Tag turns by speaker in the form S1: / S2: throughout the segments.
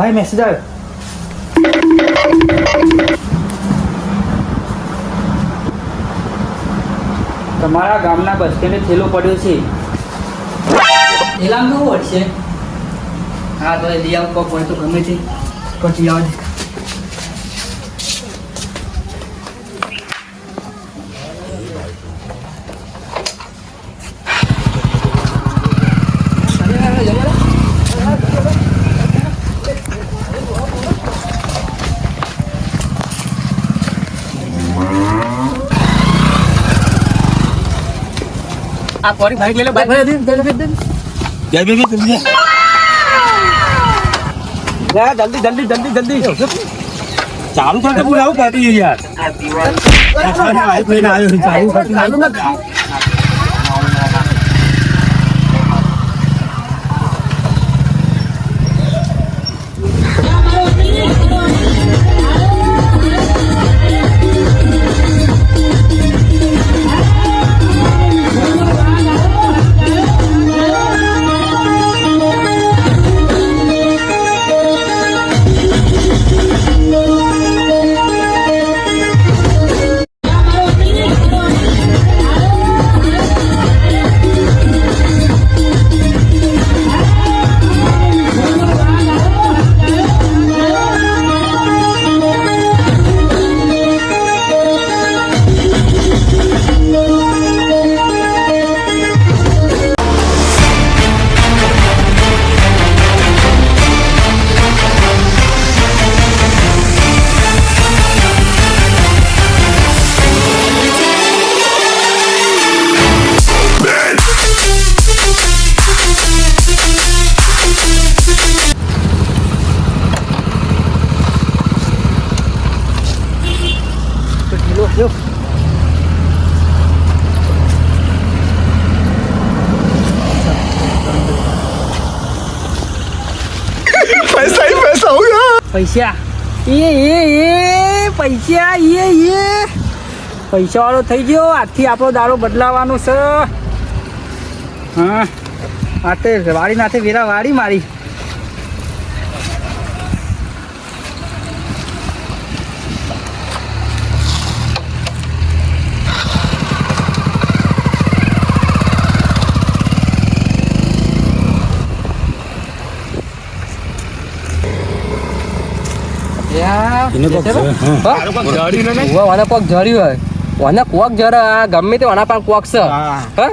S1: હા મેસેજ આવ્યો તમારા ગામના બસ સ્ટેન્ડે થેલો પડ્યો છે.
S2: એલામ કેવું વળશે
S1: હા તો એ લઈ આવ કોક હોય તો ગમે તે. પછી આવજે
S2: આ કોરી બાઈક લઈ લે બાઈક લઈ લે
S3: જય બેબી જલ્દી
S2: જા જલ્દી જલ્દી જલ્દી જલ્દી.
S3: ચાલુ કરતે બોલાવું પાટી યાર. આ કોઈને ચાલુ કરતે
S2: ચાલુ ના પૈસા. એ એ એ પૈસા એ એ પૈસા વાળો થઈ ગયો. આજથી આપણો દાડો બદલાવાનો છે. હા. આ તે વાડી નાથે વેરા વાડી મારી.
S3: એને કોક જોવે,
S2: કોક જર્યું હોય. ઓને કોક જર ગમે તે ઓના પણ કોક છે.
S3: હા.
S2: હા?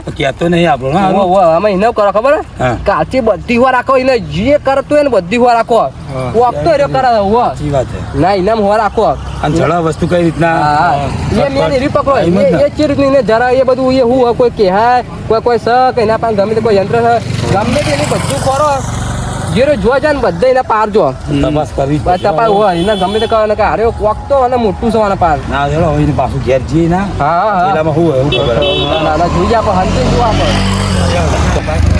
S3: નહીં આપણો હા,
S2: ઓ, ઓ, આમાં એને કરો ખબર કાચી બધી વાર રાખો એને જે કરતો હોય ને બધી વાર રાખો કોક તો એરો કરે હો.
S3: સાચી
S2: ના ઇનામ હો રાખો.
S3: અને જળા વસ્તુ કઈ રીતના?
S2: એ મેં એરી પકડો. એ
S3: ને.
S2: જરા એ બધું એ હું કોઈ કહેવાય કોઈ કોઈ સ કે એના પાસે ગમે તે કોઈ યંત્ર છે ગમે તે એની બધું કરો. જેરો જોવા જાય ને બધા એના પાર જો.
S3: તપાસ કરવી જ.
S2: તપાસ હોય એને ગમે તે કહેવાય કે અરે કોક તો અને મોટું છે આના પાર.
S3: ના ચલો હવે પાછું ઘેર જઈએ ના.
S2: હા હા.
S3: પેલામાં શું એવું ખબર.
S2: ના ના જોઈ જાય પણ હંતે જો આપણે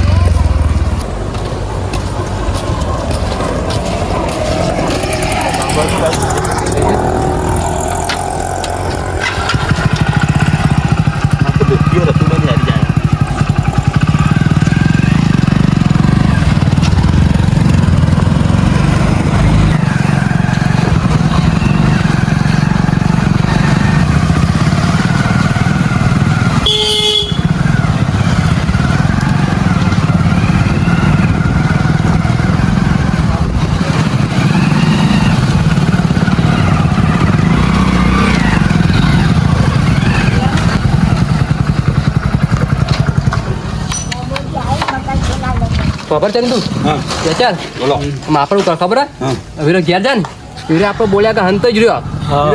S2: ખબર છે ને તું?
S3: હા.
S2: કે ચાલ.
S3: બોલો.
S2: માપડ કર ખબર વીરો ઘેર જા ને. વીરો આપણે બોલ્યા કે હંત જ રહ્યો.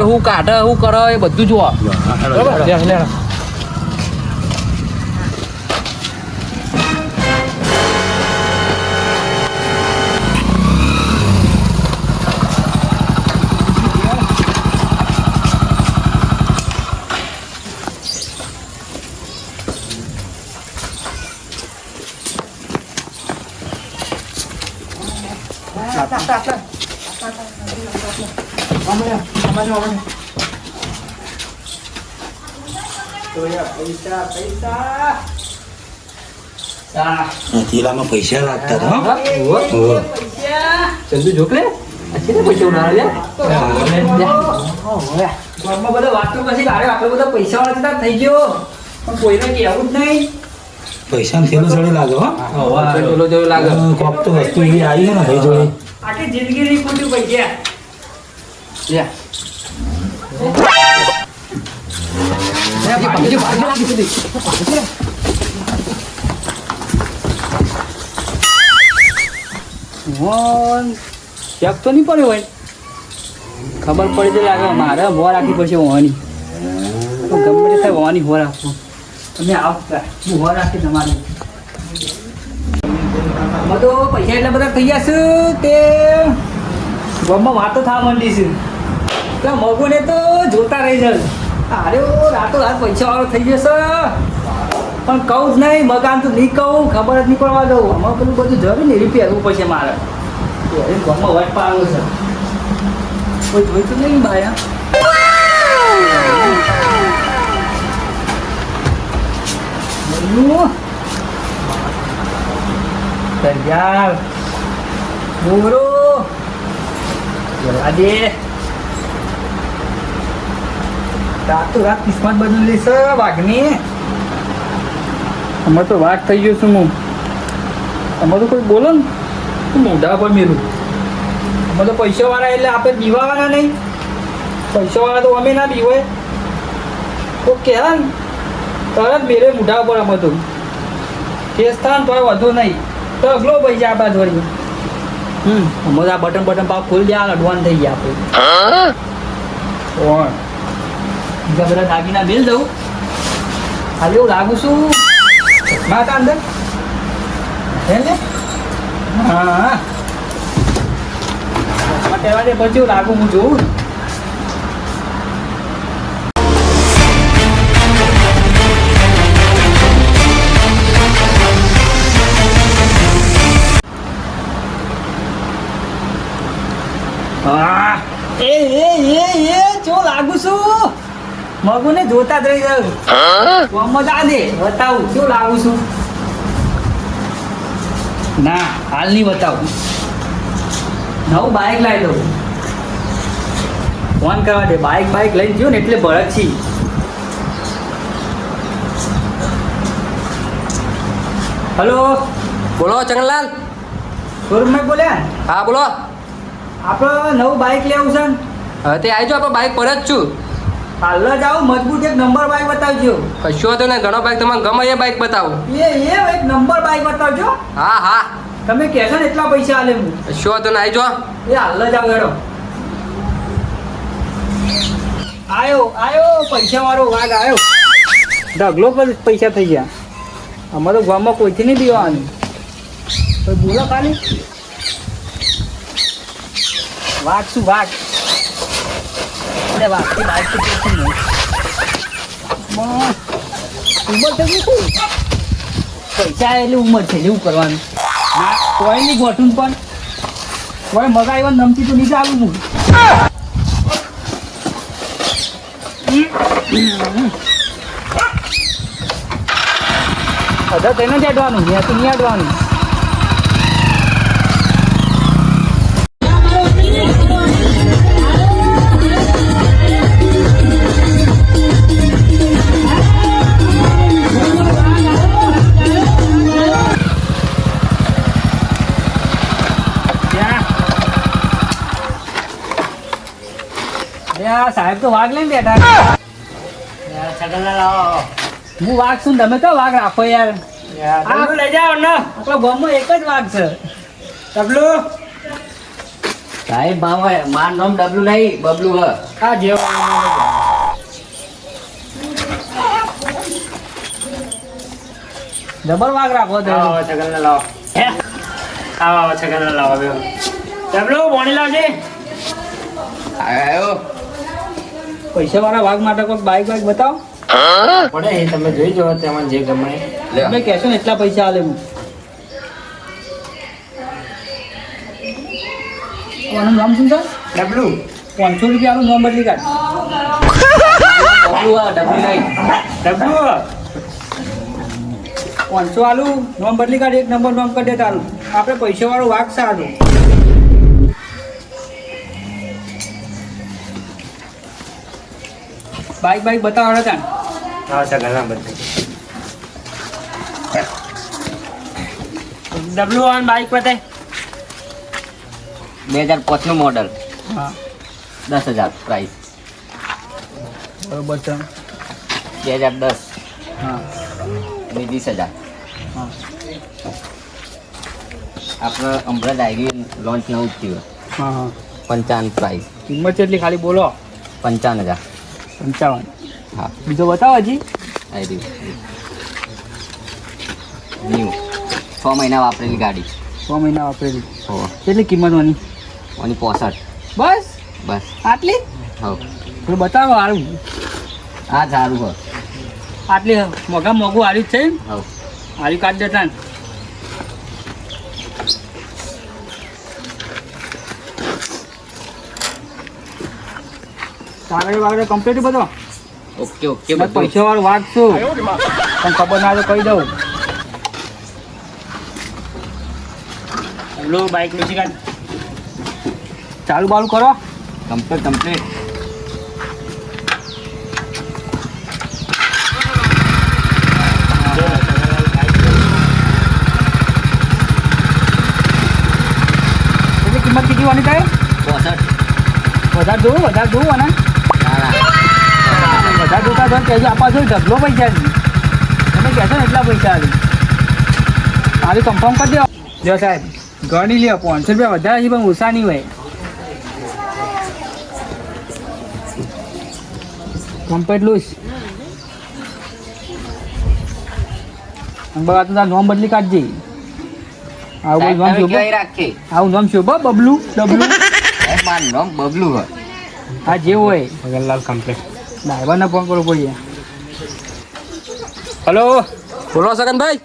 S2: હું. કાઢે હું કરો એ બધું જોવા બરાબર? પૈસા પૈસા.
S3: ચીલામાં પૈસા લાગતા હતા.
S2: ચંદુ
S4: પૈસા બધા વાતો પછી આટલો બધો પૈસા વાળા થઈ ગયો. પણ કોઈને કહેવું જ નહીં.
S3: પૈસા થેલો ચડે લાગે હો.
S4: પેલો લાગે.
S3: કોક તો વસ્તુ એવી આવી છે ને ભાઈ જોડે.
S1: આખી જિંદગી નહીં પૂછ્યું પૈસા તો નહીં પડ્યો હોય ખબર પડી તો લાગે મારે હો રાખવી પડશે હોવાની ગમે તે થાય હોવાની હો રાખવો તમે આવતા હું વોર રાખી તમારે. બધો પૈસા એટલા બધા થઈ છે તે. ગમમાં વાતો થવા માંડી એટલે મગોને તો જોતા રહી જશે અરે રાતો રાત પૈસા વાળો થઈ જશે પણ કહું જ નહીં, મકાન તો નહીં કહું ખબર જ નહીં પડવા દઉં. આમાં પેલું બધું જરૂર ને કરવું પડશે મારે. વટ પાડવું છે. કોઈ જોઈતું નહીં ભાઈ યાર બોરો. આજે રાતો રાત કિસ્મત બદલી છે વાઘની. અમારે તો વાઘ થઈ ગયો છું હું. અમારું તો કોઈ બોલો ને. તું મોઢા પર મેલું. અમે તો પૈસા વાળા એટલે આપણે દીવાવાના નહીં. પૈસા વાળા તો અમે ના દીવાય. તો કહેવા ને? તરત મેરે મોઢા ઉપર અમે તો. કેસ થાય ને વધુ નહીં. તો અગલો પૈસા આપણા જોડી. હમ અમે તો આ બટન બટન પાપ ખોલી દે અડવાન થઈ ગયા આપણે. કોણ? બધા દાગીના બેલ દઉં. ખાલી એવું લાગુ છું. ચશ્મા અંદર. હે ને? હા. દે પછી લાગુ હું જોઉં. એ એ એ એ, ચો લાગુ છું. મગુને જોતા જ રહી જાઉં કોમમાં જા દે બતાવું કેવું લાગુ છું? ના હાલ નહીં બતાવું. નવું બાઇક લાવી દઉં ફોન કરવા દે બાઇક બાઇક લઈને ગયો ને એટલે ભરત છી હલો?
S4: બોલો ચંગલાલ.
S1: શોરૂમમાં બોલ્યા
S4: હા બોલો.
S1: આપણે નવું બાઇક લેવું છે ને?
S4: હવે તે આવી જાઓ આપણે બાઇક પર જ છું.
S1: હાલ જ આવું મજબૂત એક નંબર બાઇક બતાવજો.
S4: કશું હતો ને ઘણો બાઇક તમારે ગમે એ બાઇક બતાવો.
S1: એ એ એક નંબર બાઇક બતાવજો.
S4: હા હા.
S1: તમે કહેશો ને એટલા પૈસા આલે હું.
S4: કશું હતો ને આવી જાઓ
S1: એ હાલ જ આવો હેડો. આયો આયો પૈસા વાળો વાઘ આયો. ઢગલો પર પૈસા થઈ ગયા. અમારો ગામમાં કોઈથી નહીં દેવાનું બોલો ખાલી. વાઘ શું વાઘ? તો. કેવું નહીં ઉંમર થઈ ગઈ શું પૈસા એટલે ઉંમર. છે જેવું કરવાનું કોઈ નહીં ગોઠું પણ. કોઈ મગાવ્યો નમતી તો નીચે આવું હું. અધા થઈને જ અડવાનું મેં તો નહીં અડવાનું. આ સાહેબ તો વાઘ લઈને બેઠા હું વાઘ છું તમે તો વાઘ રાખો યાર? આ લઈ જાઓ ને. આપણા ગામમાં એક જ વાઘ છે. ડબલું?
S4: સાહેબ મામા માર નામ ડબલું નહીં બબલુ હ.
S1: આ જેવો ડબલ વાઘ રાખો તો. હે? ડબલું ભણી લાવજે.
S4: આવ્યો
S1: પૈસા વાળા વાઘ માટે કોઈ બાઈક બાઈક બતાવો?
S5: પડે એ તમે જોઈ જવા તેમાં જે ગમે.
S1: તમે કહેશો ને એટલા પૈસા આલે હું કોનું નામ શું છે?
S5: ડબલું.
S1: પાંચસો રૂપિયાનું નામ બદલી કાઢ.
S4: ડબલું નહીં.
S1: ડબલું પાંચસો આલુ નોમ બદલી કાઢ એક નંબર નોમ કરી દે તારું. આપણે પૈસા વાળું વાઘ સારું. બાઈક બાઈક બતાવો હતા
S5: હા સગન ઘણા બધા. ડબલ્યુ વન બાઈક પતે
S6: બે હજાર પાંચનું મોડલ
S1: હા.
S6: દસ હજાર પ્રાઇસ
S1: બરોબર છે.
S6: બે હજાર દસ.
S1: હા.
S6: અને વીસ હજાર.
S1: હા.
S6: આપણે જ આવી લોન્ચ નવું જ થયું.
S1: હા હા.
S6: પંચાવન પ્રાઇસ
S1: કિંમત કેટલી ખાલી બોલો.
S6: પંચાવન હજાર.
S1: પંચાવન.
S6: હા.
S1: બીજો બતાવો હજી.
S6: આવી રહ્યું. ન્યૂ છ મહિના વાપરેલી ગાડી.
S1: છ મહિના વાપરેલી.
S6: હો.
S1: કેટલી કિંમત
S6: ઓની? પોસઠ.
S1: બસ?
S6: બસ.
S1: આટલી?
S6: હો.
S1: થોડું બતાવો સારું
S6: હા સારું હો.
S1: આટલી મોઘા મોઘું હાર્યું જ છે
S6: હો.
S1: હાર્યું કાઢી દેતા ને કાગળ વાગળ કમ્પ્લીટ બધો?
S6: ઓકે ઓકે બસ
S1: પૈસા વાળું વાંચશું પણ ખબર ના તો કહી દઉં.
S5: હેલો બાઈકનું શીખાડ
S1: ચાલુ બાલુ કરો.
S6: કમ્પ્લીટ કમ્પ્લીટ
S1: કિંમત કેટલી વાની થાય? વધારે જોવું વધારે જોવું અને? તો કહેજો આપવા જોઈએ ઢગલો પૈસા તમે કહેશો ને એટલા પૈસા આવી મારી કન્ફર્મ કરી દો જો સાહેબ ગણી લ્યો પાંચસો રૂપિયા વધારે છે પણ ઓછા નહીં હોય. કમ્પ્લીટ લૂઝ બગા તો તાર નોમ બદલી કાઢજે. આવું નામ શોભો? આવું નોમ શોભો? બબલું? ડબલું
S6: નોમ મારું નામ બબલું હોય.
S1: આ જે હોય.
S5: સગનલાલ કમ્પ્લીટ
S1: ડ્રાઈવરને ફોન કરવો પડે.
S2: હલો? બોલો સગનભાઈ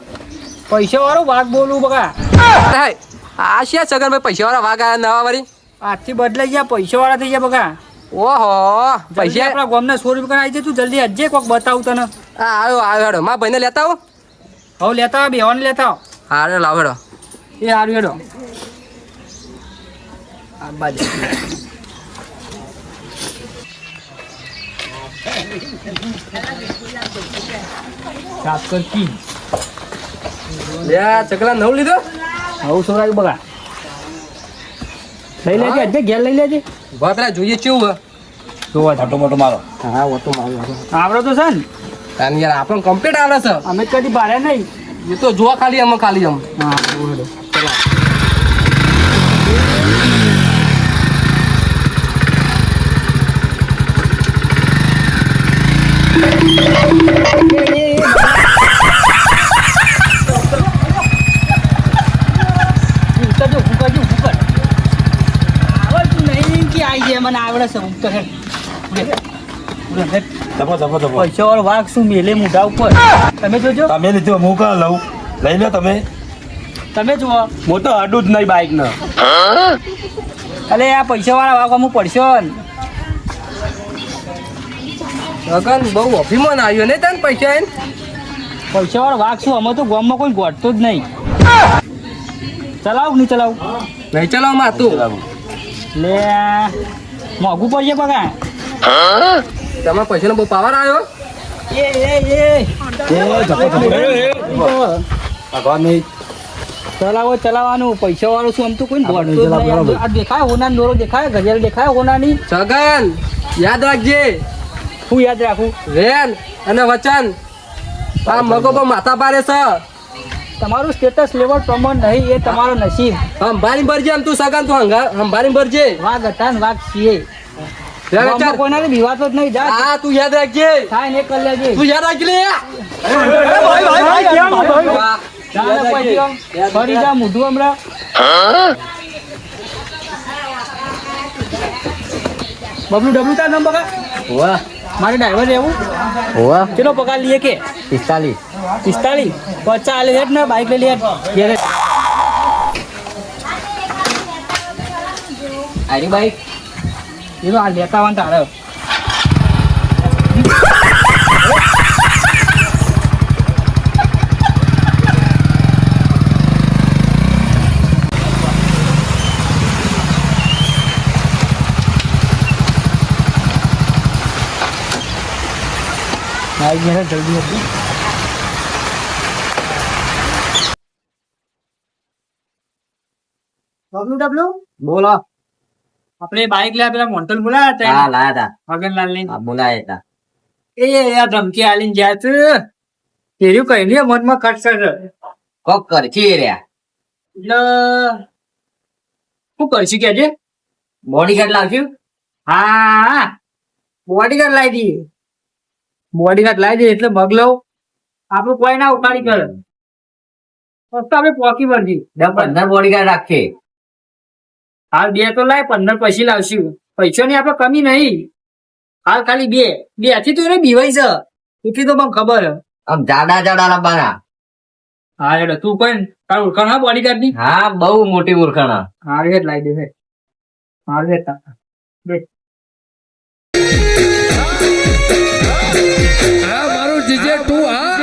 S1: પૈસા વાળો વાઘ બોલું
S2: હાય આ છે સગનભાઈ પૈસા વાળા વાઘ આયા નવા વાળી
S1: આજથી બદલાઈ ગયા પૈસા વાળા થઈ ગયા બગા
S2: ઓહો
S1: પૈસા આપણા ગામના સો રૂપિયા આવી તું જલ્દી હજે કોક બતાવું તને.
S2: હા આવ્યો આવ્યો હેડો મારા ભાઈને લેતા આવો.
S1: હવે લેતા આવ બેવાને લેતા આવ.
S2: હારે લાવ હેડો.
S1: એ હારું હેડો. આ બાજુ. કરતી
S2: લે ચકલા નવ લીધો?
S1: હવે સોરાયું બગા. લઈ લેજે હજે ઘેર લઈ લેજે.
S2: ઊભા જોઈએ કેવું હે
S1: જોવા
S3: મોટો મોટો મારો.
S2: હા ઓટો મારો.
S1: આવડો તો છે ને.
S2: તાન યાર આપણો કમ્પ્લીટ આવડે છે.
S1: અમે કદી બારે નહીં.
S2: એ તો જોવા ખાલી અમે ખાલી અમે
S1: હા
S3: ધપો ધપો ધપો
S1: પૈસા વાળો વાઘ શું મેલે મોઢા ઉપર? તમે જોજો.
S3: તમે લીધો હું કા લઉં? લઈ લો તમે.
S1: તમે જુઓ.
S3: હું તો અડું જ નહીં બાઈક ને
S1: અલે આ પૈસા વાળા વાઘ અમુક પડશો ને.
S2: સગન બહુ અભિમાન આવ્યો ને તને પૈસા એને?
S1: પૈસા વાળો વાઘ શું અમે તો ગામમાં કોઈ ગોઠતો જ નહીં. ચલાવ નહીં ચલાવ?
S2: નહીં ચલાવમાં તું
S1: લે મોંઘું પડશે બગા
S2: તમારા પૈસાનો બહુ પાવર આવ્યો?
S1: એ એ એ.
S3: એ ધપો ધપો એ, એ. ભગવાન
S1: ચલાવો ચલાવવાનું. પૈસા વાળું શું આમ તો કોઈ દેખાય હોના નોરો દેખાય ગજેલ દેખાય હોનાની
S2: સગન યાદ રાખજે.
S1: હું યાદ રાખું?
S2: રેન અને વચન. આ મગો બહુ માથા પારે છે.
S1: તમારું સ્ટેટસ લેવલ પ્રમાણ નહીં એ તમારો નસીબ.
S2: હંભારી ભરજે આમ તું સગન તું હંગા હંભારી ભરજે.
S1: વાઘ હતા વાઘ છીએ. કોઈનાથી વિવાદ જ નહીં જા.
S2: હા તું યાદ રાખજે.
S1: થાય ને એ લેજે.
S2: તું યાદ રાખજે. લે
S1: ફરી જા મોઢું હમણાં. બબલુ ડબલુ તાર નામ પગાર
S6: વાહ
S1: મારે ડ્રાઈવર રહેવું.
S6: વાહ
S1: કેટલો પગાર લઈએ કે?
S6: પિસ્તાલીસ.
S1: પિસ્તાલીસ? પચાસ લે હેઠ ને બાઈક લઈ લે
S6: આરી બાઈક
S1: એ તો આ લેતા આવવાનું તારે આવી ગયા છે, જલ્દી હતી
S2: ડબલું ડબલું
S6: બોલો
S1: આપણે બાઈક લે પેલા મોન્ટલ બોલાયા હતા
S6: હા લાયા
S1: મગનલાલ ને
S6: હતા બોલાયા હતા.
S1: એ આ ધમકી આલીને ગયા છે. તેર્યું કઈ નહીં મનમાં છે.
S6: કોક કરછી રહ્યા.
S1: એટલે શું કરશું કે બોડીગાર્ડ
S6: બોડી ગાર્ડ લાવશું
S1: હા. બોડીગાર્ડ લાવી દઈએ. બોડીગાર્ડ લાવી દઈએ એટલે મગ લઉં. આપણું કોઈ ના ઉપાડી કરે. ફક્ત આપણે પોકી
S6: દસ પંદર બોડીગાર્ડ રાખીએ.
S1: હાલ બે તો લાય પંદર પછી લાવશું. પૈસાની આપણે કમી નહીં. હાલ ખાલી બે. બેથી તો એને બીવાય છે. એટલી તો મને ખબર.
S6: આમ જાડા જાડા લાવવાના
S1: હા એટલે તું કોઈ તારું ઓળખાણ હા બોડીગાર્ડની?
S6: હા બહુ મોટી ઓળખાણ.
S1: હા એ લાવી દે હારે બે મારું જીજે તું આ